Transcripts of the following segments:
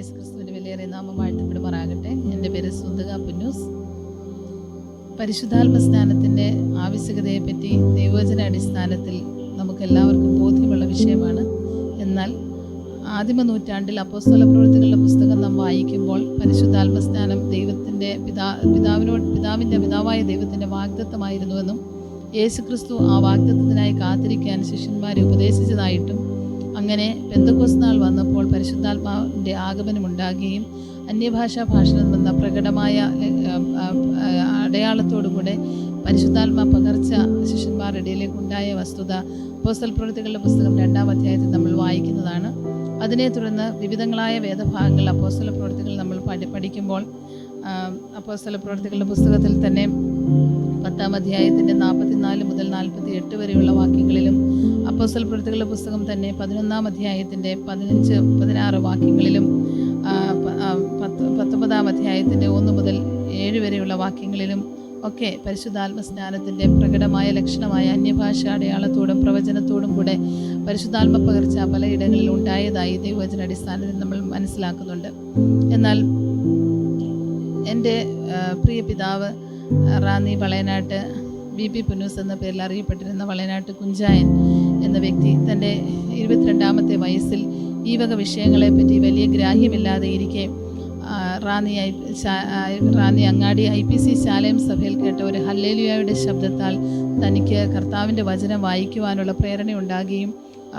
യേശു ക്രിസ്തുവിന്റെ വിലയേറിയ നാമം വാഴ്ത്തപ്പെടുമാറാകട്ടെ എന്റെ പേര് സുന്ദക പുന്നൂസ്. പരിശുദ്ധാത്മ സ്നാനത്തിന്റെ ആവശ്യകതയെപ്പറ്റി ദൈവവചന അടിസ്ഥാനത്തിൽ നമുക്കെല്ലാവർക്കും ബോധ്യമുള്ള വിഷയമാണ്. എന്നാൽ ആദിമ നൂറ്റാണ്ടിൽ അപ്പോസ്തല പ്രവൃത്തികളുടെ പുസ്തകം നാം വായിക്കുമ്പോൾ പരിശുദ്ധാത്മ സ്നാനം ദൈവത്തിന്റെ പിതാ പിതാവിനോട് പിതാവിന്റെ പിതാവായ ദൈവത്തിന്റെ വാഗ്ദത്തമായിരുന്നുവെന്നും യേശുക്രിസ്തു ആ വാഗ്ദത്തത്തിനായി കാത്തിരിക്കാൻ ശിഷ്യന്മാരെ ഉപദേശിച്ചതായിട്ടും അങ്ങനെ പെന്തക്കോസ് നാൾ വന്നപ്പോൾ പരിശുദ്ധാത്മാവിന്റെ ആഗമനമുണ്ടാകുകയും അന്യഭാഷാ ഭാഷണം വന്ന പ്രകടമായ അടയാളത്തോടുകൂടെ പരിശുദ്ധാത്മാ പകർച്ച ശിഷ്യന്മാരുടെ ഇടയിലേക്ക് ഉണ്ടായ വസ്തുത പോസ്റ്റൽ പ്രവൃത്തികളുടെ പുസ്തകം രണ്ടാം അധ്യായത്തിൽ നമ്മൾ വായിക്കുന്നതാണ്. അതിനെ തുടർന്ന് വിവിധങ്ങളായ വേദഭാഗങ്ങൾ അപ്പോസ്തല പ്രവൃത്തികൾ നമ്മൾ പഠി പഠിക്കുമ്പോൾ അപ്പോസ്തല പ്രവൃത്തികളുടെ പുസ്തകത്തിൽ തന്നെ പത്താം അധ്യായത്തിന്റെ നാൽപ്പത്തിനാല് മുതൽ നാൽപ്പത്തി എട്ട് വരെയുള്ള വാക്യങ്ങളിലും അപ്പോസൽ പ്രവൃത്തികളുടെ പുസ്തകം തന്നെ പതിനൊന്നാം അധ്യായത്തിന്റെ പതിനഞ്ച് പതിനാറ് വാക്യങ്ങളിലും പത്തൊമ്പതാം അധ്യായത്തിന്റെ ഒന്ന് മുതൽ ഏഴ് വരെയുള്ള വാക്യങ്ങളിലും ഒക്കെ പരിശുദ്ധാത്മ സ്നാനത്തിന്റെ പ്രകടമായ ലക്ഷണമായ അന്യഭാഷ അടയാളത്തോടും പ്രവചനത്തോടും കൂടെ പരിശുദ്ധാത്മ പകർച്ച പലയിടങ്ങളിൽ ഉണ്ടായതായി ദൈവവചന അടിസ്ഥാനത്തിൽ നമ്മൾ മനസ്സിലാക്കുന്നുണ്ട്. എന്നാൽ എന്റെ പ്രിയ പിതാവ് റാന്നി വളയനാട്ട് ബി പി പുനൂസ് എന്ന പേരിൽ അറിയപ്പെട്ടിരുന്ന വളയനാട്ട് കുഞ്ചായൻ എന്ന വ്യക്തി തന്റെ ഇരുപത്തിരണ്ടാമത്തെ വയസ്സിൽ ഈ വക വിഷയങ്ങളെപ്പറ്റി വലിയ ഗ്രാഹ്യമില്ലാതെ ഇരിക്കെ ആ, Ranni I Ranni Angadi I P C ശാലയം സഭയിൽ കേട്ട ഒരു ഹല്ലേലിയായുടെ ശബ്ദത്താൽ തനിക്ക് കർത്താവിന്റെ വചനം വായിക്കുവാനുള്ള പ്രേരണ ഉണ്ടാകുകയും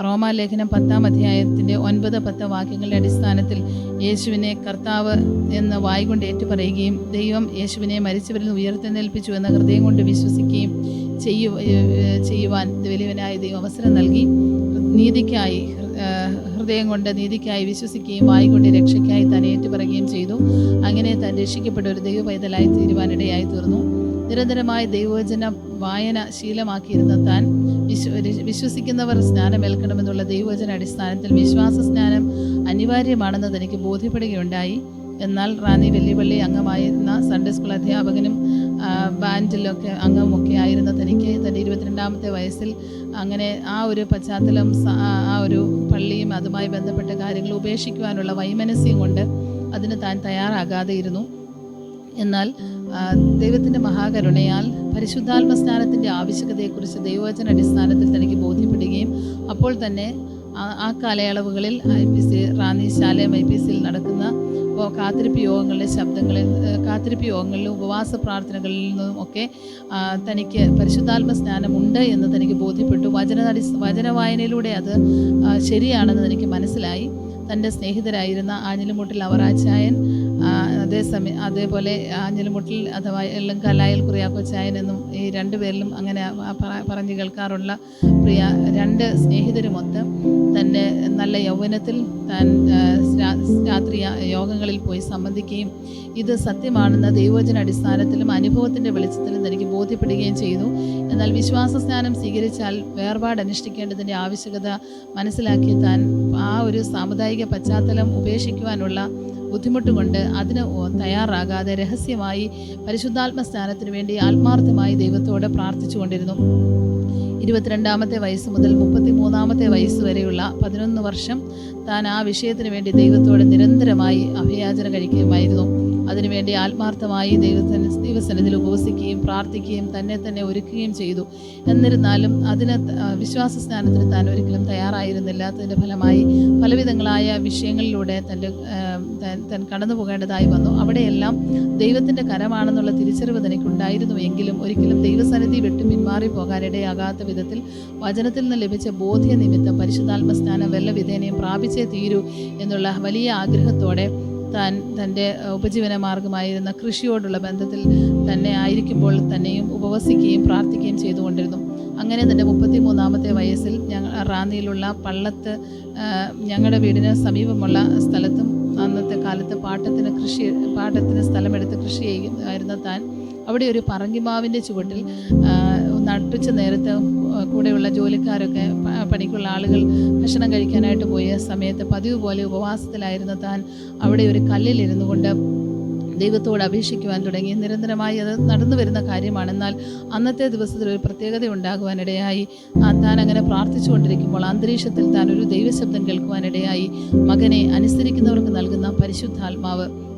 റോമാലേഖനം പത്താം അധ്യായത്തിന്റെ ഒൻപത് പത്ത് വാക്യങ്ങളുടെ അടിസ്ഥാനത്തിൽ യേശുവിനെ കർത്താവ് എന്ന് വായികൊണ്ട് ഏറ്റുപറയുകയും ദൈവം യേശുവിനെ മരിച്ചവരിൽ നിന്ന് ഉയർത്തെന്നേൽപ്പിച്ചു എന്ന ഹൃദയം കൊണ്ട് വിശ്വസിക്കുകയും ചെയ്യു ചെയ്യുവാൻ വലിയവനായ ദൈവം അവസരം നൽകി. നീതിക്കായി ഹൃദയം കൊണ്ട് നീതിക്കായി വിശ്വസിക്കുകയും വായിക്കൊണ്ട് രക്ഷയ്ക്കായി താൻ ഏറ്റുപറയുകയും ചെയ്തു. അങ്ങനെ താൻ രക്ഷിക്കപ്പെട്ട ഒരു ദൈവ പൈതലായി തീരുവാനിടയായി തീർന്നു. നിരന്തരമായ ദൈവവചന വായന ശീലമാക്കിയിരുന്ന താൻ വിശ്വ വിശ്വസിക്കുന്നവർ സ്നാനമേൽക്കണമെന്നുള്ള ദൈവവചന അടിസ്ഥാനത്തിൽ വിശ്വാസ സ്നാനം അനിവാര്യമാണെന്ന് തനിക്ക് ബോധ്യപ്പെടുകയുണ്ടായി. എന്നാൽ റാണി വെല്ലുവിളി അംഗമായിരുന്ന സൺഡേ സ്കൂൾ അധ്യാപകനും ബാൻഡിലൊക്കെ അംഗമൊക്കെ ആയിരുന്ന തനിക്ക് തന്റെ ഇരുപത്തിരണ്ടാമത്തെ വയസ്സിൽ അങ്ങനെ ആ ഒരു പശ്ചാത്തലം ആ ഒരു പള്ളിയും അതുമായി ബന്ധപ്പെട്ട കാര്യങ്ങൾ ഉപേക്ഷിക്കുവാനുള്ള വൈമനസ്യം കൊണ്ട് അതിന് താൻ തയ്യാറാകാതെ ഇരുന്നു എന്നാൽ ദൈവത്തിന്റെ മഹാകരുണയാൽ പരിശുദ്ധാത്മ സ്നാനത്തിന്റെ ആവശ്യകതയെക്കുറിച്ച് ദൈവവചന അടിസ്ഥാനത്തിൽ തനിക്ക് ബോധ്യപ്പെടുകയും അപ്പോൾ തന്നെ ആ- കാലയളവുകളിൽ I P C Ranni Shalem I P സിയിൽ നടക്കുന്ന കാത്തിരിപ്പ് യോഗങ്ങളിലെ ശബ്ദങ്ങളിൽ കാത്തിരിപ്പ് യോഗങ്ങളിലും ഉപവാസ പ്രാർത്ഥനകളിൽ നിന്നും ഒക്കെ തനിക്ക് പരിശുദ്ധാത്മ സ്നാനമുണ്ട് എന്ന് തനിക്ക് ബോധ്യപ്പെട്ടു. വചന വചന വായനയിലൂടെ അത് ശരിയാണെന്ന് തനിക്ക് മനസ്സിലായി. തന്റെ സ്നേഹിതരായിരുന്ന ആഞ്ഞിലുമുട്ടിൽ അവറാച്ചായൻ അതേസമയം അതേപോലെ ആഞ്ഞിലിമുട്ടിൽ അഥവാ എല്ലാം കലായൽ കുറിയാക്കോച്ചായൻ എന്നും ഈ രണ്ട് പേരിലും അങ്ങനെ പറഞ്ഞു കേൾക്കാറുള്ള പ്രിയ രണ്ട് സ്നേഹിതരുമൊത്ത് തന്നെ നല്ല യൗവനത്തിൽ താൻ രാത്രി യോഗങ്ങളിൽ പോയി സംബന്ധിക്കുകയും ഇത് സത്യമാണെന്ന ദൈവചന അടിസ്ഥാനത്തിലും അനുഭവത്തിന്റെ വെളിച്ചത്തിലും തനിക്ക് ബോധ്യപ്പെടുകയും ചെയ്തു. എന്നാൽ വിശ്വാസ സ്നാനം സ്വീകരിച്ചാൽ വേർപാട് അനുഷ്ഠിക്കേണ്ടതിന്റെ ആവശ്യകത മനസ്സിലാക്കി താൻ ആ ഒരു സാമുദായിക പശ്ചാത്തലം ഉപേക്ഷിക്കുവാനുള്ള ബുദ്ധിമുട്ട് കൊണ്ട് അതിന് തയ്യാറാകാതെ രഹസ്യമായി പരിശുദ്ധാത്മ സ്നാനത്തിന് വേണ്ടി ആത്മാർത്ഥമായി ദൈവത്തോട് പ്രാർത്ഥിച്ചുകൊണ്ടിരുന്നു ഇരുപത്തിരണ്ടാമത്തെ വയസ്സ് മുതൽ മുപ്പത്തി മൂന്നാമത്തെ വയസ്സ് വരെയുള്ള പതിനൊന്ന് വർഷം താൻ ആ വിഷയത്തിന് വേണ്ടി ദൈവത്തോട് നിരന്തരമായി അഭയാചന കഴിക്കുകയുമായിരുന്നു അതിനുവേണ്ടി ആത്മാർത്ഥമായി ദൈവത്തിന് ദൈവസന്നിധിയിൽ ഉപവസിക്കുകയും പ്രാർത്ഥിക്കുകയും തന്നെ തന്നെ ഒരുക്കുകയും ചെയ്തു. എന്നിരുന്നാലും അതിന് വിശ്വാസ സ്നാനത്തിന് താൻ ഒരിക്കലും തയ്യാറായിരുന്നില്ല. അതിന്റെ ഫലമായി പലവിധങ്ങളായ വിഷയങ്ങളിലൂടെ തന്റെ താൻ കടന്നു പോകേണ്ടതായി വന്നു. അവിടെയെല്ലാം ദൈവത്തിന്റെ കരമാണെന്നുള്ള തിരിച്ചറിവ് തനിക്കുണ്ടായിരുന്നു എങ്കിലും ഒരിക്കലും ദൈവസന്നിധി വിട്ട് പിന്മാറി പോകാനിടയാകാത്ത വിധത്തിൽ വചനത്തിൽ നിന്ന് ലഭിച്ച ബോധ്യ നിമിത്തം പരിശുദ്ധാത്മ സ്നാനം വല്ല വിധേനയും പ്രാപിച്ചേ തീരൂ എന്നുള്ള വലിയ ആഗ്രഹത്തോടെ താൻ തന്റെ ഉപജീവന മാർഗമായിരുന്ന കൃഷിയോടുള്ള ബന്ധത്തിൽ തന്നെ ആയിരിക്കുമ്പോൾ തന്നെയും ഉപവസിക്കുകയും പ്രാർത്ഥിക്കുകയും ചെയ്തുകൊണ്ടിരുന്നു. അങ്ങനെ തന്റെ മുപ്പത്തി മൂന്നാമത്തെ വയസ്സിൽ ഞങ്ങൾ റാന്നിയിലുള്ള പള്ളത്ത് ഞങ്ങളുടെ വീടിന് സമീപമുള്ള സ്ഥലത്തും അന്നത്തെ കാലത്ത് പാട്ടത്തിന് കൃഷി പാട്ടത്തിന് സ്ഥലമെടുത്ത് കൃഷി ചെയ്യുമായിരുന്ന താൻ അവിടെ ഒരു പറങ്കിമാവിന്റെ ചുവട്ടിൽ നട്ടുച്ച നേരത്തെ കൂടെയുള്ള ജോലിക്കാരൊക്കെ പണിക്കുള്ള ആളുകൾ ഭക്ഷണം കഴിക്കാനായിട്ട് പോയ സമയത്ത് പതിവ് പോലെ ഉപവാസത്തിലായിരുന്ന താൻ അവിടെ ഒരു കല്ലിലിരുന്നു കൊണ്ട് ദൈവത്തോട് അപേക്ഷിക്കുവാൻ തുടങ്ങി. നിരന്തരമായി അത് നടന്നു വരുന്ന കാര്യമാണ് എന്നാൽ അന്നത്തെ ദിവസത്തിൽ ഒരു പ്രത്യേകത ഉണ്ടാകുവാനിടയായി. താൻ അങ്ങനെ പ്രാർത്ഥിച്ചുകൊണ്ടിരിക്കുമ്പോൾ അന്തരീക്ഷത്തിൽ താൻ ഒരു ദൈവശബ്ദം കേൾക്കുവാനിടയായി. മകനെ അനുസരിക്കുന്നവർക്ക് നൽകുന്ന പരിശുദ്ധാത്മാവ്.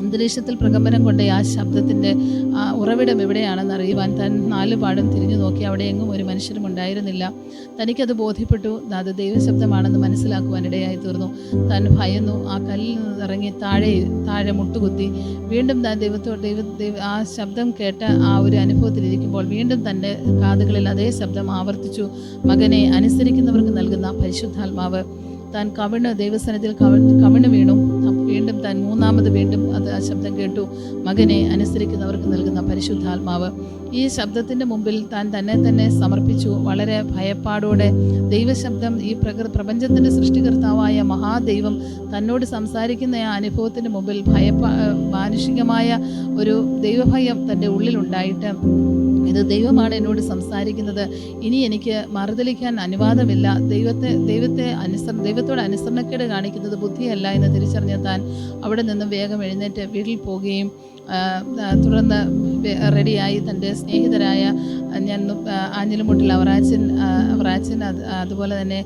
അന്തരീക്ഷത്തിൽ പ്രകമ്പനം കൊണ്ട ആ ശബ്ദത്തിന്റെ ആ ഉറവിടം എവിടെയാണെന്ന് അറിയുവാൻ താൻ നാല് പാടും തിരിഞ്ഞു നോക്കി അവിടെ എങ്ങും ഒരു മനുഷ്യരും ഉണ്ടായിരുന്നില്ല. തനിക്കത് ബോധ്യപ്പെട്ടു. അത് ദൈവശബ്ദമാണെന്ന് മനസ്സിലാക്കുവാനിടയായി തീർന്നു. താൻ ഭയന്നു. ആ കല്ലിൽ നിന്ന് ഇറങ്ങി താഴെ താഴെ മുട്ടുകുത്തി. വീണ്ടും താൻ ദൈവത്തോട് ദൈവ ദൈവ ആ ശബ്ദം കേട്ട ആ ഒരു അനുഭവത്തിലിരിക്കുമ്പോൾ വീണ്ടും തന്റെ കാതുകളിൽ അതേ ശബ്ദം ആവർത്തിച്ചു. മകനെ അനുസരിക്കുന്നവർക്ക് നൽകുന്ന പരിശുദ്ധാത്മാവ്. താൻ കവിണ് ദൈവസനത്തിൽ കവി കവിണ് വീണു. വീണ്ടും താൻ മൂന്നാമത് വീണ്ടും അത് ആ ശബ്ദം കേട്ടു. മകനെ അനുസരിക്കുന്നവർക്ക് നൽകുന്ന പരിശുദ്ധാത്മാവ് ഈ ശബ്ദത്തിന്റെ മുമ്പിൽ താൻ തന്നെ തന്നെ സമർപ്പിച്ചു. വളരെ ഭയപ്പാടോടെ ദൈവശബ്ദം ഈ പ്രകൃ പ്രപഞ്ചത്തിന്റെ സൃഷ്ടികർത്താവായ മഹാദൈവം തന്നോട് സംസാരിക്കുന്ന ആ അനുഭവത്തിന് മുമ്പിൽ ഭയപ്പാ മാനുഷികമായ ഒരു ദൈവഭയം തന്റെ ഉള്ളിലുണ്ടായിട്ട് ഇത് ദൈവമാണ് എന്നോട് സംസാരിക്കുന്നത്. ഇനി എനിക്ക് മറുതലിക്കാൻ അനുവാദമില്ല. ദൈവത്തെ ദൈവത്തെ അനുസര ദൈവത്തോട് അനുസരണക്കേട് കാണിക്കുന്നത് ബുദ്ധിയല്ല എന്ന് തിരിച്ചറിഞ്ഞ താൻ അവിടെ നിന്നും വേഗം എഴുന്നേറ്റ് വീട്ടിൽ പോവുകയും തുടർന്ന് റെഡിയായി തന്റെ സ്നേഹിതരായ ഞാൻ ആഞ്ഞിലുമുട്ടിൽ അവറാച്ചൻ അവറാച്ചൻ അത് അതുപോലെ തന്നെ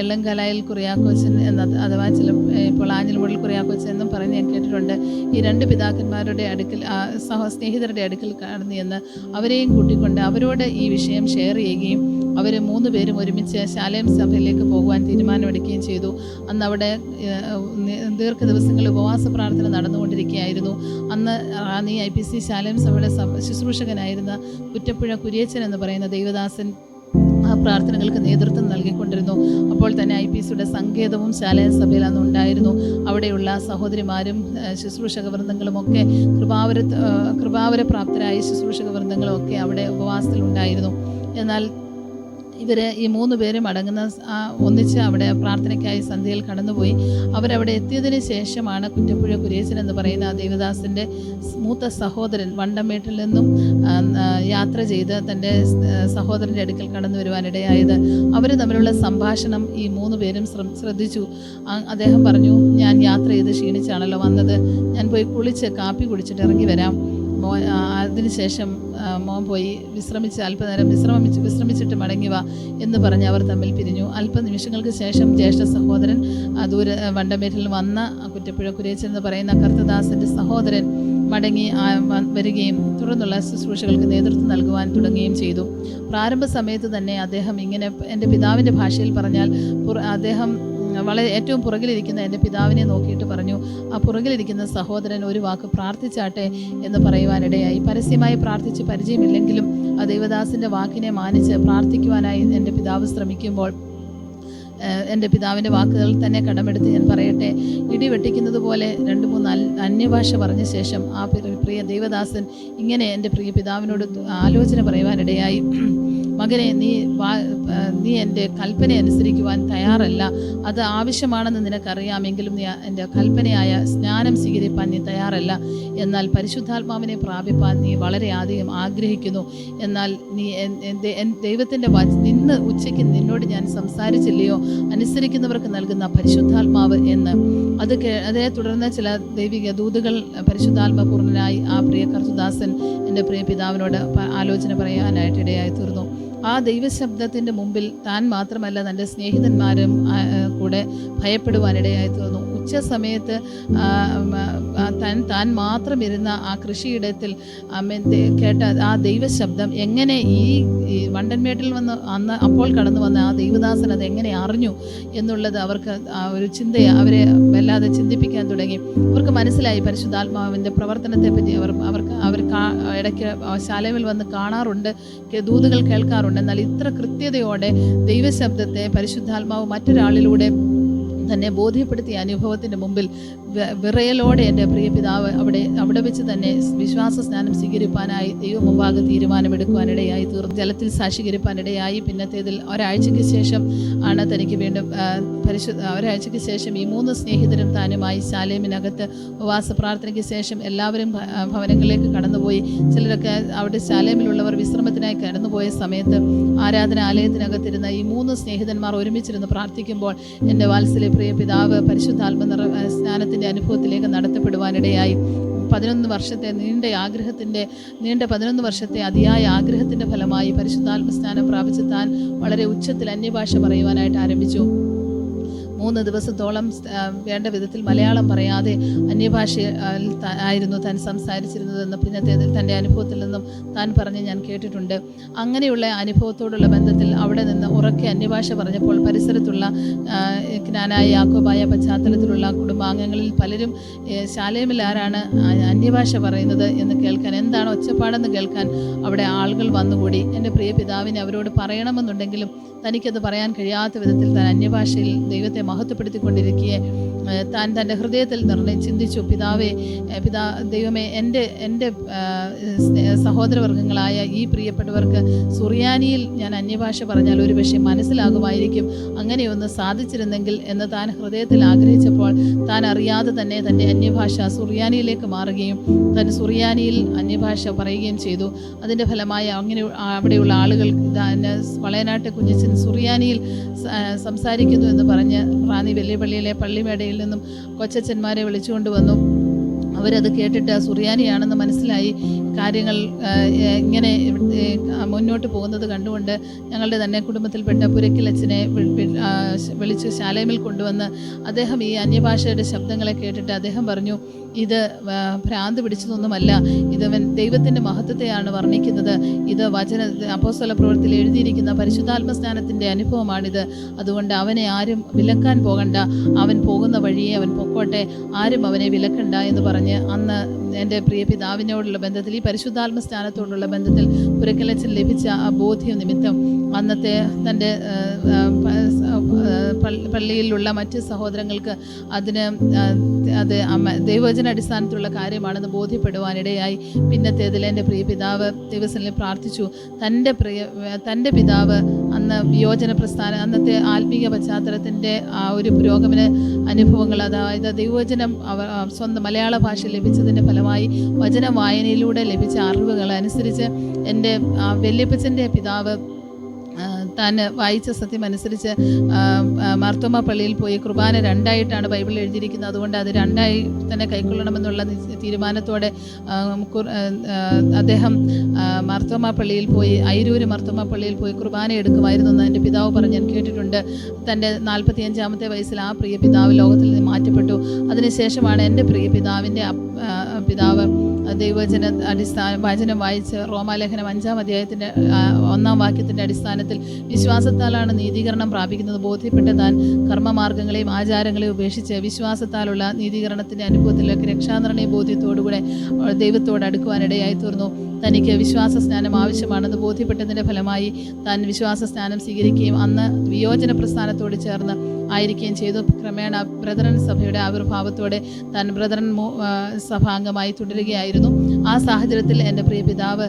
എള്ളംകലായിൽ കുറിയാക്കോച്ചൻ എന്ന അഥവാ ചില ഇപ്പോൾ ആഞ്ഞിലുമുട്ടിൽ കുറിയാക്കോച്ചൻ എന്നും പറഞ്ഞ് ഞാൻ കേട്ടിട്ടുണ്ട്. ഈ രണ്ട് പിതാക്കന്മാരുടെ അടുക്കൽ സഹ സ്നേഹിതരുടെ അടുക്കൽ കടന്നു എന്ന് അവരെയും കൂട്ടിക്കൊണ്ട് അവരോട് ഈ വിഷയം ഷെയർ ചെയ്യുകയും അവർ മൂന്ന് പേരും ഒരുമിച്ച് ശാലയം സഭയിലേക്ക് പോകുവാൻ തീരുമാനമെടുക്കുകയും ചെയ്തു. അന്ന് അവിടെ ദീർഘ ദിവസങ്ങൾ ഉപവാസ പ്രാർത്ഥന നടന്നുകൊണ്ടിരിക്കുകയായിരുന്നു. അന്ന് Ranni I P C Shalem സഭയുടെ സഭ- ശുശ്രൂഷകനായിരുന്ന കുറ്റപ്പുഴ കുരിയച്ചൻ എന്ന് പറയുന്ന ദേവദാസൻ ആ പ്രാർത്ഥനകൾക്ക് നേതൃത്വം നൽകിക്കൊണ്ടിരുന്നു. അപ്പോൾ തന്നെ ഐ പി സിയുടെ സങ്കേതവും ശാലയ സഭയിൽ അന്ന് ഉണ്ടായിരുന്നു. അവിടെയുള്ള സഹോദരിമാരും ശുശ്രൂഷക വൃന്ദങ്ങളും ഒക്കെ കൃപാവര കൃപാവര പ്രാപ്തരായ ശുശ്രൂഷക വൃന്ദങ്ങളും ഒക്കെ അവിടെ ഉപവാസത്തിലുണ്ടായിരുന്നു. എന്നാൽ ഇവർ ഈ മൂന്ന് പേരും അടങ്ങുന്ന ഒന്നിച്ച് അവിടെ പ്രാർത്ഥനയ്ക്കായി സന്ധ്യയിൽ കടന്നുപോയി. അവരവിടെ എത്തിയതിന് ശേഷമാണ് കുറ്റപ്പുഴ കുരേശൻ എന്ന് പറയുന്ന ആ ദേവദാസിന്റെ മൂത്ത സഹോദരൻ വണ്ടമേട്ടിൽ നിന്നും യാത്ര ചെയ്ത് തന്റെ സഹോദരന്റെ അടുക്കൽ കടന്നു വരുവാനിടയായത്. അവർ തമ്മിലുള്ള സംഭാഷണം ഈ മൂന്ന് പേരും ശ്രദ്ധിച്ചു. അദ്ദേഹം പറഞ്ഞു ഞാൻ യാത്ര ചെയ്ത് ക്ഷീണിച്ചാണല്ലോ വന്നത്. ഞാൻ പോയി കുളിച്ച് കാപ്പി കുടിച്ചിട്ട് ഇറങ്ങി വരാം. ആ, അതിനുശേഷം മോൻ പോയി വിശ്രമിച്ച് അല്പനേരം വിശ്രമിച്ച് വിശ്രമിച്ചിട്ട് മടങ്ങി വാ എന്ന് പറഞ്ഞ് അവർ തമ്മിൽ പിരിഞ്ഞു. അല്പനിമിഷങ്ങൾക്ക് ശേഷം ജ്യേഷ്ഠ സഹോദരൻ ദൂര വണ്ടമേറ്റിൽ വന്ന കുറ്റപ്പുഴ കുരേച്ചൻ എന്ന് പറയുന്ന കർത്തദാസന്റെ സഹോദരൻ മടങ്ങി വരികയും തുടർന്നുള്ള ശുശ്രൂഷകൾക്ക് നേതൃത്വം നൽകുവാൻ തുടങ്ങുകയും ചെയ്തു. പ്രാരംഭ സമയത്ത് തന്നെ അദ്ദേഹം ഇങ്ങനെ എന്റെ പിതാവിന്റെ ഭാഷയിൽ പറഞ്ഞാൽ അദ്ദേഹം വളരെ ഏറ്റവും പുറകിലിരിക്കുന്ന എന്റെ പിതാവിനെ നോക്കിയിട്ട് പറഞ്ഞു ആ പുറകിലിരിക്കുന്ന സഹോദരൻ ഒരു വാക്ക് പ്രാർത്ഥിച്ചാട്ടെ എന്ന് പറയുവാനിടയായി. പരസ്യമായി പ്രാർത്ഥിച്ച് പരിചയമില്ലെങ്കിലും ആ ദേവദാസിന്റെ വാക്കിനെ മാനിച്ച് പ്രാർത്ഥിക്കുവാനായി എന്റെ പിതാവ് ശ്രമിക്കുമ്പോൾ എന്റെ പിതാവിന്റെ വാക്കുകൾ തന്നെ കടമെടുത്ത് ഞാൻ പറയട്ടെ. ഇടി വെട്ടിക്കുന്നത് പോലെ രണ്ട് മൂന്ന് അന്യഭാഷ പറഞ്ഞ ശേഷം ആ പ്രിയ ദേവദാസൻ ഇങ്ങനെ എന്റെ പ്രിയ പിതാവിനോട് ആലോചന പറയുവാനിടയായി. മകനെ നീ നീ എന്റെ കൽപ്പന അനുസരിക്കുവാൻ തയ്യാറല്ല. അത് ആവശ്യമാണെന്ന് നിനക്കറിയാമെങ്കിലും നീ എന്റെ കൽപ്പനയായ സ്നാനം സ്വീകരിപ്പാൻ നീ തയ്യാറല്ല. എന്നാൽ പരിശുദ്ധാത്മാവിനെ പ്രാപിപ്പാൻ നീ വളരെയധികം ആഗ്രഹിക്കുന്നു. എന്നാൽ നീ ദൈവത്തിന്റെ വച നിന്ന് ഉച്ചയ്ക്ക് നിന്നോട് ഞാൻ സംസാരിച്ചില്ലയോ? അനുസരിക്കുന്നവർക്ക് നൽകുന്ന പരിശുദ്ധാത്മാവ് എന്ന്. അത് അതേ തുടർന്ന് ചില ദൈവിക ദൂതുകൾ പരിശുദ്ധാത്മപൂർണനായി ആ പ്രിയ കർത്തുദാസൻ എന്റെ പ്രിയ പിതാവിനോട് ആലോചന പറയാനായിട്ട് ഇടയായി തീർന്നു. ആ ദൈവശബ്ദത്തിന്റെ മുമ്പിൽ താൻ മാത്രമല്ല തന്റെ സ്നേഹിതന്മാരും കൂടെ ഭയപ്പെടുവാനിടയായി തീർന്നു ഉച്ച സമയത്ത് താൻ താൻ മാത്രം ഇരുന്ന ആ കൃഷിയിടത്തിൽ അമ്മ കേട്ട ആ ദൈവശബ്ദം എങ്ങനെ ഈ വണ്ടൻമേട്ടിൽ വന്ന് അന്ന് അപ്പോൾ കടന്നു വന്ന ആ ദൈവദാസൻ അത് എങ്ങനെ അറിഞ്ഞു എന്നുള്ളത് അവർക്ക് ആ ഒരു ചിന്തയെ അവരെ വല്ലാതെ ചിന്തിപ്പിക്കാൻ തുടങ്ങി. അവർക്ക് മനസ്സിലായി പരിശുദ്ധാത്മാവിന്റെ പ്രവർത്തനത്തെ പറ്റി അവർ അവർക്ക് അവർ ഇടയ്ക്ക് ശാലയിൽ വന്ന് കാണാറുണ്ട് ദൂതുകൾ കേൾക്കാറുണ്ട്. എന്നാൽ ഇത്ര കൃത്യതയോടെ ദൈവശബ്ദത്തെ പരിശുദ്ധാത്മാവ് മറ്റൊരാളിലൂടെ തന്നെ ബോധ്യപ്പെടുത്തിയ അനുഭവത്തിന്റെ മുമ്പിൽ വിറയലോടെ എന്റെ പ്രിയ പിതാവ് അവിടെ അവിടെ വെച്ച് തന്നെ വിശ്വാസ സ്നാനം സ്വീകരിപ്പാനായി ദൈവം മുമ്പാകെ തീരുമാനമെടുക്കുവാനിടയായി തീർന്നു ജലത്തിൽ സാക്ഷീകരിപ്പാനിടയായി. പിന്നത്തേതിൽ ഒരാഴ്ചയ്ക്ക് ശേഷം ആണ് തനിക്ക് വീണ്ടും പരിശു ഒരാഴ്ചയ്ക്ക് ശേഷം ഈ മൂന്ന് സ്നേഹിതരും താനുമായി ശാലേമിനകത്ത് ഉപവാസ പ്രാർത്ഥനയ്ക്ക് ശേഷം എല്ലാവരും ഭവനങ്ങളിലേക്ക് കടന്നുപോയി. ചിലരൊക്കെ അവിടെ ശാലേമിലുള്ളവർ വിശ്രമത്തിനായി കടന്നുപോയ സമയത്ത് ആരാധനാലയത്തിനകത്തിരുന്ന ഈ മൂന്ന് സ്നേഹിതന്മാർ ഒരുമിച്ചിരുന്ന് പ്രാർത്ഥിക്കുമ്പോൾ എന്റെ വാത്സല്യ പ്രിയ പിതാവ് പരിശുദ്ധാത്മ നിറ സ്നാനത്തിന്റെ അനുഭവത്തിലേക്ക് നടത്തപ്പെടുവാനിടയായി. പതിനൊന്ന് വർഷത്തെ നീണ്ട ആഗ്രഹത്തിന്റെ നീണ്ട പതിനൊന്ന് വർഷത്തെ അതിയായ ആഗ്രഹത്തിന്റെ ഫലമായി പരിശുദ്ധാത്മ സ്നാനം പ്രാപിച്ച് താൻ വളരെ ഉച്ചത്തിൽ അന്യഭാഷ പറയുവാനായിട്ട് ആരംഭിച്ചു. മൂന്ന് ദിവസത്തോളം വേണ്ട വിധത്തിൽ മലയാളം പറയാതെ അന്യഭാഷയിൽ ആയിരുന്നു താൻ സംസാരിച്ചിരുന്നതെന്ന് പിന്നത്തേതിൽ തന്റെ അനുഭവത്തിൽ നിന്നും താൻ പറഞ്ഞ് ഞാൻ കേട്ടിട്ടുണ്ട്. അങ്ങനെയുള്ള അനുഭവത്തോടുള്ള ബന്ധത്തിൽ അവിടെ നിന്ന് ഉറക്കെ അന്യഭാഷ പറഞ്ഞപ്പോൾ പരിസരത്തുള്ള ജ്ഞാനായ യാക്കോബായ പശ്ചാത്തലത്തിലുള്ള കുടുംബാംഗങ്ങളിൽ പലരും ശാലേമിൽ ആരാണ് അന്യഭാഷ പറയുന്നത് എന്ന് കേൾക്കാൻ എന്താണ് ഒച്ചപ്പാടെന്ന് കേൾക്കാൻ അവിടെ ആളുകൾ വന്നുകൂടി. എന്റെ പ്രിയ പിതാവിനെ അവരോട് പറയണമെന്നുണ്ടെങ്കിലും തനിക്കത് പറയാൻ കഴിയാത്ത വിധത്തിൽ താൻ അന്യഭാഷയിൽ ദൈവത്തെ மகத்துப்படுத்திக் கொண்டிருக்கிய താൻ തന്റെ ഹൃദയത്തിൽ നിർണയി ചിന്തിച്ചു. പിതാവേ പിതാ ദൈവമേ എന്റെ എന്റെ സഹോദരവർഗങ്ങളായ ഈ പ്രിയപ്പെട്ടവർക്ക് സുറിയാനിയിൽ ഞാൻ അന്യഭാഷ പറഞ്ഞാൽ ഒരു പക്ഷേ മനസ്സിലാകുമായിരിക്കും. അങ്ങനെയൊന്ന് സാധിച്ചിരുന്നെങ്കിൽ എന്ന് താൻ ഹൃദയത്തിൽ ആഗ്രഹിച്ചപ്പോൾ താൻ അറിയാതെ തന്നെ തന്റെ അന്യഭാഷ സുറിയാനിയിലേക്ക് മാറുകയും താൻ സുറിയാനിയിൽ അന്യഭാഷ പറയുകയും ചെയ്തു. അതിന്റെ ഫലമായി അങ്ങനെ അവിടെയുള്ള ആളുകൾ വളയനാട്ട് കുഞ്ഞച്ചൻ സുറിയാനിയിൽ സംസാരിക്കുന്നു എന്ന് പറഞ്ഞ് റാന്നി വലിയപള്ളിയിലെ പള്ളിമേടയിൽ നിന്നും കൊച്ചച്ചന്മാരെ വിളിച്ചുകൊണ്ട് വന്നു. അവരത് കേട്ടിട്ട് സുറിയാനിയാണെന്ന് മനസ്സിലായി. കാര്യങ്ങൾ ഇങ്ങനെ മുന്നോട്ട് പോകുന്നത് കണ്ടുകൊണ്ട് ഞങ്ങളുടെ തന്നെ കുടുംബത്തിൽപ്പെട്ട പുരക്കിലച്ചനെ വിളിച്ച് ശാലയമിൽ കൊണ്ടുവന്ന് അദ്ദേഹം ഈ അന്യഭാഷയുടെ ശബ്ദങ്ങളെ കേട്ടിട്ട് അദ്ദേഹം പറഞ്ഞു ഇത് ഭ്രാന്ത് പിടിച്ചതൊന്നുമല്ല. ഇതവൻ ദൈവത്തിന്റെ മഹത്വത്തെയാണ് വർണിക്കുന്നത്. ഇത് വചന അപ്പോസ്തല പ്രവൃത്തിയിൽ എഴുതിയിരിക്കുന്ന പരിശുദ്ധാത്മ സ്നാനത്തിന്റെ അനുഭവമാണിത്. അതുകൊണ്ട് അവനെ ആരും വിലക്കാൻ പോകണ്ട. അവൻ പോകുന്ന വഴിയെ അവൻ പൊക്കോട്ടെ. ആരും അവനെ വിലക്കണ്ട എന്ന് പറഞ്ഞ് അന്ന് എന്റെ പ്രിയ പിതാവിനോടുള്ള ബന്ധത്തിൽ ഈ പരിശുദ്ധാത്മ സ്നാനത്തോടുള്ള ബന്ധത്തിൽ പുരക്കലച്ചൻ ലഭിച്ച ആ ബോധ്യം നിമിത്തം അന്നത്തെ തന്റെ പള്ളിയിലുള്ള മറ്റ് സഹോദരങ്ങൾക്ക് അതിന് അത് അമ്മ ദൈവവചന അടിസ്ഥാനത്തിലുള്ള കാര്യമാണെന്ന് ബോധ്യപ്പെടുവാനിടയായി. പിന്നത്തേതിൽ എന്റെ പ്രിയ പിതാവ് ദിവസങ്ങളിൽ പ്രാർത്ഥിച്ചു. തന്റെ പ്രിയ തന്റെ പിതാവ് അന്ന് വിയോജന പ്രസ്ഥാനം അന്നത്തെ ആത്മീയ പശ്ചാത്തലത്തിന്റെ ആ ഒരു പുരോഗമന അനുഭവങ്ങൾ അതായത് ദൈവവചനം സ്വന്തം മലയാള ഭാഷ ലഭിച്ചതിന്റെ ഫലമായി വചന വായനയിലൂടെ ലഭിച്ച അറിവുകൾ അനുസരിച്ച് എന്റെ വല്യപ്പച്ചന്റെ പിതാവ് താൻ വായിച്ച സത്യം അനുസരിച്ച് മാർത്തോമ പള്ളിയിൽ പോയി കുർബാന രണ്ടായിട്ടാണ് ബൈബിൾ എഴുതിയിരിക്കുന്നത്. അതുകൊണ്ട് അത് രണ്ടായി തന്നെ കൈക്കൊള്ളണമെന്നുള്ള തീരുമാനത്തോടെ അദ്ദേഹം മാർത്തോമ പള്ളിയിൽ പോയി അയിരൂര് മാർത്തോമ പള്ളിയിൽ പോയി കുർബാന എടുക്കുമായിരുന്നു എന്ന് എന്റെ പിതാവ് പറഞ്ഞ് ഞാൻ കേട്ടിട്ടുണ്ട്. തന്റെ നാൽപ്പത്തിയഞ്ചാമത്തെ വയസ്സിൽ ആ പ്രിയ പിതാവ് ലോകത്തിൽ നിന്ന് മാറ്റപ്പെട്ടു. അതിനുശേഷമാണ് എന്റെ പ്രിയ പിതാവിന്റെ പിതാവ് ദൈവവചന അടിസ്ഥാന വചനം വായിച്ച് റോമാലേഖനം അഞ്ചാം അധ്യായത്തിന്റെ ഒന്നാം വാക്യത്തിന്റെ അടിസ്ഥാനത്തിൽ വിശ്വാസത്താലാണ് നീതീകരണം പ്രാപിക്കുന്നത്. ബോധ്യപ്പെട്ട താൻ കർമ്മമാർഗങ്ങളെയും ആചാരങ്ങളെയും ഉപേക്ഷിച്ച് വിശ്വാസത്താലുള്ള നീതീകരണത്തിന്റെ അനുഭവത്തിലേക്ക് രക്ഷാനിർണയ ബോധ്യത്തോടുകൂടെ ദൈവത്തോട് അടുക്കുവാനിടയായി തീർന്നു. തനിക്ക് വിശ്വാസ സ്നാനം ആവശ്യമാണെന്ന് ബോധ്യപ്പെട്ടതിന്റെ ഫലമായി താൻ വിശ്വാസ സ്നാനം സ്വീകരിക്കുകയും അന്ന് വിയോജന പ്രസ്ഥാനത്തോട് ചേർന്ന് ആയിരിക്കുകയും ചെയ്തു. ക്രമേണ ബ്രദറൻ സഭയുടെ ആവിർഭാവത്തോടെ താൻ ബ്രദറൻ സഭാംഗമായി തുടരുകയായിരുന്നു. ആ സാഹചര്യത്തിൽ എന്റെ പ്രിയ പിതാവ്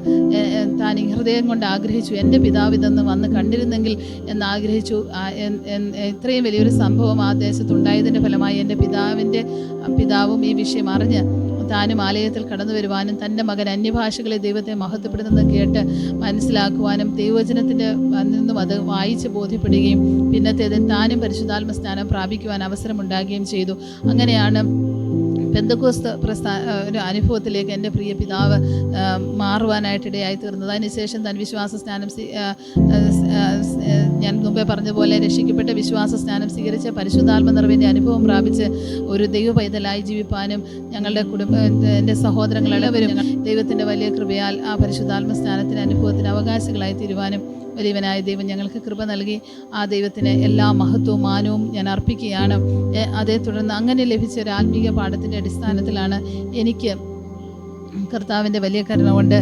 താൻ ഹൃദയം കൊണ്ട് ആഗ്രഹിച്ചു എന്റെ പിതാവ് ഇതൊന്ന് വന്ന് കണ്ടിരുന്നെങ്കിൽ എന്ന് ആഗ്രഹിച്ചു. ഇത്രയും വലിയൊരു സംഭവം ആ ദേശത്തുണ്ടായതിന്റെ ഫലമായി എന്റെ പിതാവിന്റെ പിതാവും ഈ വിഷയം അറിഞ്ഞ് താനും ആലയത്തിൽ കടന്നു വരുവാനും തന്റെ മകൻ അന്യഭാഷകളെ ദൈവത്തെ മഹത്വപ്പെടുന്നത് കേട്ട് മനസ്സിലാക്കുവാനും ദൈവവചനത്തിന്റെ നിന്നും അത് വായിച്ച് ബോധ്യപ്പെടുകയും പിന്നത്തേത് താനും പരിശുദ്ധാത്മ സ്നാനം പ്രാപിക്കുവാൻ അവസരമുണ്ടാകുകയും ചെയ്തു. അങ്ങനെയാണ് പെന്തക്കോസ്ത് പ്രസ്ഥാ ഒരു അനുഭവത്തിലേക്ക് എന്റെ പ്രിയ പിതാവ് മാറുവാനായിട്ടിടയായി തീർന്നത്. അതിനുശേഷം താൻ വിശ്വാസ സ്നാനം ഞാൻ മുമ്പേ പറഞ്ഞതുപോലെ രക്ഷിക്കപ്പെട്ട വിശ്വാസ സ്നാനം സ്വീകരിച്ച പരിശുദ്ധാത്മ നിറവിന്റെ അനുഭവം പ്രാപിച്ച് ഒരു ദൈവ പൈതലായി ജീവിപ്പാനും ഞങ്ങളുടെ കുടുംബ എന്റെ സഹോദരങ്ങളെല്ലാവരും ദൈവത്തിന്റെ വലിയ കൃപയാൽ ആ പരിശുദ്ധാത്മ സ്നാനത്തിന് അനുഭവത്തിന് അവകാശികളായി തീരുവാനും വലിയവനായ ദൈവം ഞങ്ങൾക്ക് കൃപ നൽകി. ആ ദൈവത്തിന് എല്ലാ മഹത്വവും മാനവും ഞാൻ അർപ്പിക്കുകയാണ്. അതേ തുടർന്ന് അങ്ങനെ ലഭിച്ച ഒരു ആത്മീയ പാഠത്തിന്റെ അടിസ്ഥാനത്തിലാണ് എനിക്ക് കർത്താവിന്റെ വലിയ കരുണ കൊണ്ട്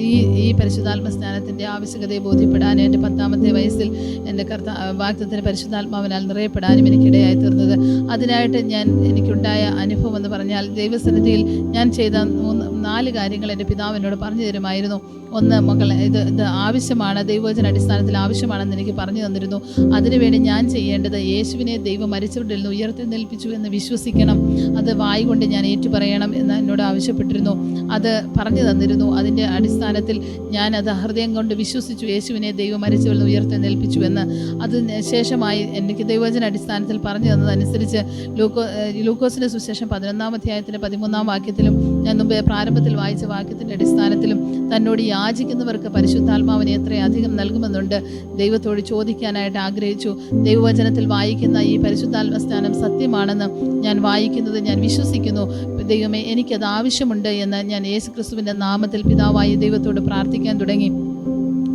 ഈ ഈ പരിശുദ്ധാത്മ സ്നാനത്തിന്റെ ആവശ്യകതയെ ബോധ്യപ്പെടാനും എന്റെ പത്താമത്തെ വയസ്സിൽ എന്റെ കർത്ത വാക്തത്തിന് പരിശുദ്ധാത്മാവിനാൽ നിറയപ്പെടാനും എനിക്കിടയായി തീർന്നത്. അതിനായിട്ട് ഞാൻ എനിക്കുണ്ടായ അനുഭവം എന്ന് പറഞ്ഞാൽ ദൈവസന്നിധിയിൽ ഞാൻ ചെയ്ത മൂന്ന് നാല് കാര്യങ്ങൾ എന്റെ പിതാവ് എന്നോട് പറഞ്ഞു തരുമായിരുന്നു. ഒന്ന് മകൾ ഇത് ഇത് ആവശ്യമാണ് ദൈവവചന അടിസ്ഥാനത്തിൽ ആവശ്യമാണെന്ന് എനിക്ക് പറഞ്ഞു തന്നിരുന്നു. അതിനുവേണ്ടി ഞാൻ ചെയ്യേണ്ടത് യേശുവിനെ ദൈവം മരിച്ചുകൊണ്ടിൽ നിന്ന് ഉയർത്തെഴുന്നേൽപ്പിച്ചു എന്ന് വിശ്വസിക്കണം. അത് വായി കൊണ്ട് ഞാൻ ഏറ്റുപറയണം എന്ന് എന്നോട് ആവശ്യപ്പെട്ടിരുന്നു. അത് പറഞ്ഞു തന്നിരുന്നു. അതിന്റെ അടിസ്ഥാനത്തിൽ ഞാൻ അത് ഹൃദയം കൊണ്ട് വിശ്വസിച്ചു യേശുവിനെ ദൈവം മരിച്ചവരിൽ നിന്ന് ഉയർത്തെഴുന്നേൽപ്പിച്ചു എന്ന്. അതിന് ശേഷമായി എനിക്ക് ദൈവവചന അടിസ്ഥാനത്തിൽ പറഞ്ഞു തന്നതനുസരിച്ച് ലൂക്കോ ലൂക്കോസിന്റെ സുശേഷം പതിനൊന്നാം അധ്യായത്തിന്റെ പതിമൂന്നാം വാക്യത്തിലും ഞാൻ മുമ്പേ പ്രാരംഭത്തിൽ വായിച്ച വാക്യത്തിന്റെ അടിസ്ഥാനത്തിലും തന്നോട് യാചിക്കുന്നവർക്ക് പരിശുദ്ധാത്മാവിനെ എത്രയധികം നൽകുമെന്നുണ്ട് ദൈവത്തോട് ചോദിക്കാനായിട്ട് ആഗ്രഹിച്ചു. ദൈവവചനത്തിൽ വായിക്കുന്ന ഈ പരിശുദ്ധാത്മസ്ഥാനം സത്യമാണെന്ന് ഞാൻ വായിക്കുന്നത് ഞാൻ വിശ്വസിക്കുന്നു. ദൈവമേ എനിക്കത് ആവശ്യമുണ്ട് എന്ന് ഞാൻ യേശു ക്രിസ്തുവിന്റെ നാമത്തിൽ പിതാവായ ദൈവത്തോട് പ്രാർത്ഥിക്കാൻ തുടങ്ങി.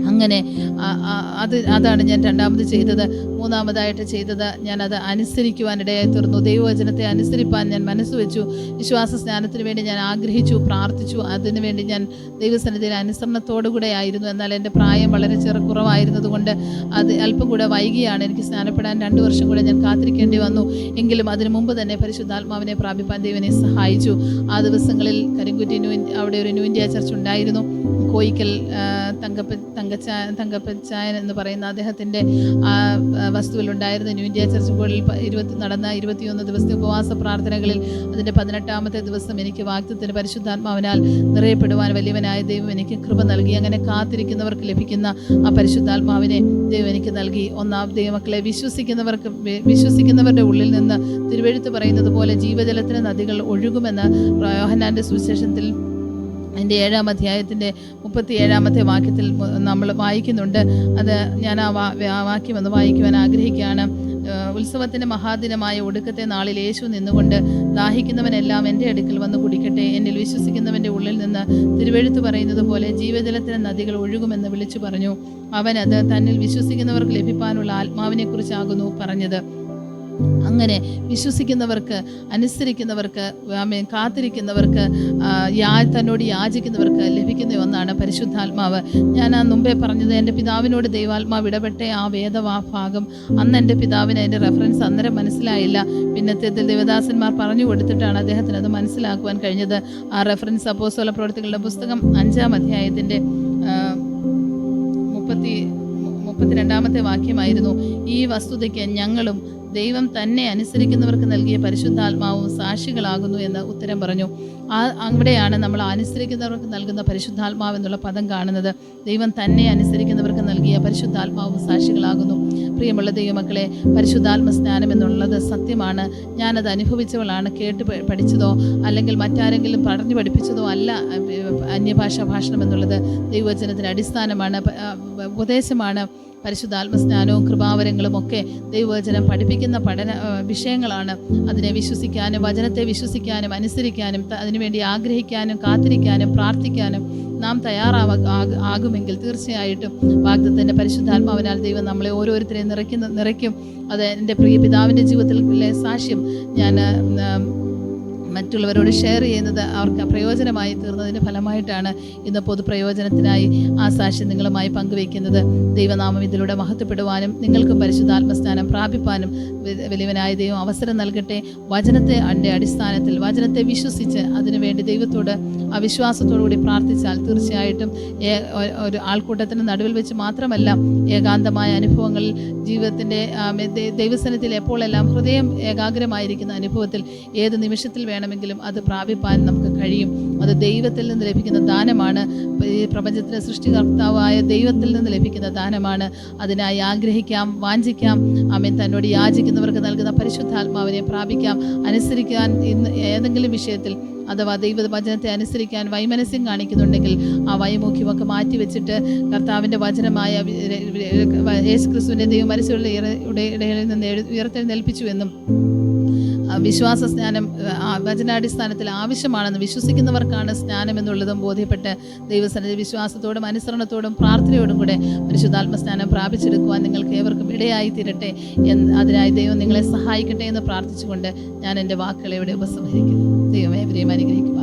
അങ്ങനെ അത് അതാണ് ഞാൻ രണ്ടാമത് ചെയ്തത്. മൂന്നാമതായിട്ട് ചെയ്തത് ഞാനത് അനുസരിക്കുവാനിടയായി തീർന്നു. ദൈവവചനത്തെ അനുസരിപ്പാൻ ഞാൻ മനസ്സ് വെച്ചു. വിശ്വാസ സ്നാനത്തിന് വേണ്ടി ഞാൻ ആഗ്രഹിച്ചു പ്രാർത്ഥിച്ചു. അതിനുവേണ്ടി ഞാൻ ദൈവസന്നിധിയിൽ അനുസരണത്തോടു കൂടെ ആയിരുന്നു. എന്നാൽ എന്റെ പ്രായം വളരെ ചെറു കുറവായിരുന്നതുകൊണ്ട് അത് അല്പം കൂടെ വൈകിയാണ് എനിക്ക് സ്നാനപ്പെടാൻ രണ്ട് വർഷം കൂടെ ഞാൻ കാത്തിരിക്കേണ്ടി വന്നു. എങ്കിലും അതിനു മുമ്പ് തന്നെ പരിശുദ്ധാത്മാവിനെ പ്രാപിപ്പാൻ ദൈവനെ സഹായിച്ചു. ആ ദിവസങ്ങളിൽ കരിങ്കുറ്റി ന്യൂ അവിടെ ഒരു ന്യൂ ഇന്ത്യ ചർച്ച് ഉണ്ടായിരുന്നു. കോയിക്കൽ തങ്കപ്പ തങ്കച്ചായ തങ്കപ്പച്ചായൻ എന്ന് പറയുന്ന അദ്ദേഹത്തിന്റെ വസ്തുവിലുണ്ടായിരുന്ന ന്യൂ ഇന്ത്യ ചർച്ച് ബോർഡിൽ ഇരുപത്തി നടന്ന ഇരുപത്തിയൊന്ന് ദിവസത്തെ ഉപവാസ പ്രാർത്ഥനകളിൽ അതിന്റെ പതിനെട്ടാമത്തെ ദിവസം എനിക്ക് വാക്തത്തിന് പരിശുദ്ധാത്മാവിനാൽ നിറയപ്പെടുവാൻ വലിയവനായ ദൈവം എനിക്ക് കൃപ നൽകി. അങ്ങനെ കാത്തിരിക്കുന്നവർക്ക് ലഭിക്കുന്ന ആ പരിശുദ്ധാത്മാവിനെ ദൈവം എനിക്ക് നൽകി. ഒന്നാം ദൈവമക്കളെ വിശ്വസിക്കുന്നവർക്ക് വിശ്വസിക്കുന്നവരുടെ ഉള്ളിൽ നിന്ന് തിരുവെഴുത്ത് പറയുന്നത് പോലെ ജീവജലത്തിന് നദികൾ ഒഴുകുമെന്ന് യോഹനാന്റെ സുവിശേഷത്തിൽ അതിന്റെ ഏഴാം അധ്യായത്തിന്റെ മുപ്പത്തി ഏഴാമത്തെ വാക്യത്തിൽ നമ്മൾ വായിക്കുന്നുണ്ട്. അത് ഞാൻ ആ വാക്യം ഒന്ന് വായിക്കുവാൻ ആഗ്രഹിക്കുകയാണ്. ഉത്സവത്തിന്റെ മഹാദിനമായ ഒടുക്കത്തെ നാളിൽ യേശു നിന്നുകൊണ്ട് ദാഹിക്കുന്നവനെല്ലാം എന്റെ അടുക്കൽ വന്ന് കുടിക്കട്ടെ. എന്നിൽ വിശ്വസിക്കുന്നവന്റെ ഉള്ളിൽ നിന്ന് തിരുവെഴുത്ത് പറയുന്നത് പോലെ ജീവജലത്തിന് നദികൾ ഒഴുകുമെന്ന് വിളിച്ചു പറഞ്ഞു. അവനത് തന്നിൽ വിശ്വസിക്കുന്നവർക്ക് ലഭിക്കാനുള്ള ആത്മാവിനെക്കുറിച്ചാകുന്നു പറഞ്ഞത്. അങ്ങനെ വിശ്വസിക്കുന്നവർക്ക് അനുസരിക്കുന്നവർക്ക് ആമേൻ കാത്തിരിക്കുന്നവർക്ക് യാ തന്നോട് യാചിക്കുന്നവർക്ക് ലഭിക്കുന്ന ഒന്നാണ് പരിശുദ്ധാത്മാവ്. ഞാൻ ആ മുമ്പേ പറഞ്ഞത് എന്റെ പിതാവിനോട് ദൈവാത്മാവ് ഇടപെട്ട ആ വേദവാ ഭാഗം അന്ന് എന്റെ പിതാവിന് അതിന്റെ റെഫറൻസ് അന്നേരം മനസ്സിലായില്ല. പിന്നത്തേതിൽ ദേവദാസന്മാർ പറഞ്ഞു കൊടുത്തിട്ടാണ് അദ്ദേഹത്തിന് അത് മനസ്സിലാക്കുവാൻ കഴിഞ്ഞത്. ആ റെഫറൻസ് അപ്പോസ്തല പ്രവർത്തികളുടെ പുസ്തകം അഞ്ചാം അധ്യായത്തിന്റെ മുപ്പത്തി മുപ്പത്തിരണ്ടാമത്തെ വാക്യമായിരുന്നു ഈ വസ്തുതയ്ക്ക് ഞങ്ങളും ദൈവം തന്നെ അനുസരിക്കുന്നവർക്ക് നൽകിയ പരിശുദ്ധാത്മാവും സാക്ഷികളാകുന്നു എന്ന് ഉത്തരം പറഞ്ഞു. ആ അവിടെയാണ് നമ്മൾ അനുസരിക്കുന്നവർക്ക് നൽകുന്ന പരിശുദ്ധാത്മാവ് എന്നുള്ള പദം കാണുന്നത്. ദൈവം തന്നെ അനുസരിക്കുന്നവർക്ക് നൽകിയ പരിശുദ്ധാത്മാവും സാക്ഷികളാകുന്നു. പ്രിയമുള്ള ദൈവമക്കളെ പരിശുദ്ധാത്മ സ്നാനം എന്നുള്ളത് സത്യമാണ്. ഞാനത് അനുഭവിച്ചവളാണ്. കേട്ട് പഠിച്ചതോ അല്ലെങ്കിൽ മറ്റാരെങ്കിലും പറഞ്ഞു പഠിപ്പിച്ചതോ അല്ല അന്യഭാഷാ ഭാഷണം എന്നുള്ളത് ദൈവവചനത്തിന് അടിസ്ഥാനമാണ്. ഉപദേശമാണ്. പരിശുദ്ധാത്മസ്നാനവും കൃപാവരങ്ങളും ഒക്കെ ദൈവവചനം പഠിപ്പിക്കുന്ന പഠന വിഷയങ്ങളാണ്. അതിനെ വിശ്വസിക്കാനും വചനത്തെ വിശ്വസിക്കാനും അനുസരിക്കാനും അതിനുവേണ്ടി ആഗ്രഹിക്കാനും കാത്തിരിക്കാനും പ്രാർത്ഥിക്കാനും നാം തയ്യാറാവ ആകുമെങ്കിൽ തീർച്ചയായിട്ടും വാഗ്ദത്തിന്റെ പരിശുദ്ധാത്മാവിനാൽ ദൈവം നമ്മളെ ഓരോരുത്തരെയും നിറയ്ക്കുന്ന നിറയ്ക്കും. അത് എന്റെ പ്രിയ പിതാവിന്റെ ജീവിതത്തിലെ സാക്ഷ്യം. ഞാൻ മറ്റുള്ളവരോട് ഷെയർ ചെയ്യുന്നത് അവർക്ക് പ്രയോജനമായി തീർന്നതിന്റെ ഫലമായിട്ടാണ് ഇന്ന് പൊതുപ്രയോജനത്തിനായി ആ സാക്ഷ്യം നിങ്ങളുമായി പങ്കുവയ്ക്കുന്നത്. ദൈവനാമം ഇതിലൂടെ മഹത്വപ്പെടുവാനും നിങ്ങൾക്കും പരിശുദ്ധാത്മസ്ഥാനം പ്രാപിപ്പാനും വലിയവനായ ദൈവം അവസരം നൽകട്ടെ. വചനത്തെ അടിസ്ഥാനത്തിൽ വചനത്തെ വിശ്വസിച്ച് അതിനുവേണ്ടി ദൈവത്തോട് ആ വിശ്വാസത്തോടുകൂടി പ്രാർത്ഥിച്ചാൽ തീർച്ചയായിട്ടും ഒരു ആൾക്കൂട്ടത്തിന് നടുവിൽ വെച്ച് മാത്രമല്ല ഏകാന്തമായ അനുഭവങ്ങളിൽ ജീവിതത്തിന്റെ ദൈവസനത്തിൽ എപ്പോഴെല്ലാം ഹൃദയം ഏകാഗ്രമായിരിക്കുന്ന അനുഭവത്തിൽ ഏത് നിമിഷത്തിൽ വേണമെങ്കിലും അത് പ്രാപിപ്പാൻ നമുക്ക് കഴിയും. അത് ദൈവത്തിൽ നിന്ന് ലഭിക്കുന്ന ദാനമാണ്. ഈ പ്രപഞ്ചത്തിലെ സൃഷ്ടികർത്താവായ ദൈവത്തിൽ നിന്ന് ലഭിക്കുന്ന ദാനമാണ്. അതിനായി ആഗ്രഹിക്കാം വാഞ്ചിക്കാം. ആമേൻ. തന്നോട് യാചിക്കുന്നവർക്ക് നൽകുന്ന പരിശുദ്ധാത്മാവിനെ പ്രാപിക്കാം. അനുസരിക്കാൻ ഇന്ന് ഏതെങ്കിലും വിഷയത്തിൽ അഥവാ ദൈവ വചനത്തെ അനുസരിക്കാൻ വൈമനസ്യം കാണിക്കുന്നുണ്ടെങ്കിൽ ആ വൈമുഖ്യമൊക്കെ മാറ്റി വെച്ചിട്ട് കർത്താവിന്റെ വചനമായ യേശുക്രിസ്തുവിന്റെ ദൈവം മരിച്ചുള്ള ഇടയിൽ നിന്ന് ഉയർത്തെ ഉയർത്തെഴുന്നേൽപ്പിച്ചു എന്നും വിശ്വാസ സ്നാനം വചനാടിസ്ഥാനത്തിൽ ആവശ്യമാണെന്ന് വിശ്വസിക്കുന്നവർക്കാണ് സ്നാനം എന്നുള്ളതും ബോധ്യപ്പെട്ട് ദൈവസന്നിധി വിശ്വാസത്തോടും അനുസരണത്തോടും പ്രാർത്ഥനയോടും കൂടെ പരിശുദ്ധാത്മ സ്നാനം പ്രാപിച്ചെടുക്കുവാൻ നിങ്ങൾക്ക് ഏവർക്കും ഇടയായി തീരട്ടെ എന്ന് അതിനായി ദൈവം നിങ്ങളെ സഹായിക്കട്ടെ എന്ന് പ്രാർത്ഥിച്ചുകൊണ്ട് ഞാൻ എന്റെ വാക്കുകളെ ഇവിടെ ഉപസംഹരിക്കുന്നു. ദൈവം ഏവരെയും അനുഗ്രഹിക്കട്ടെ.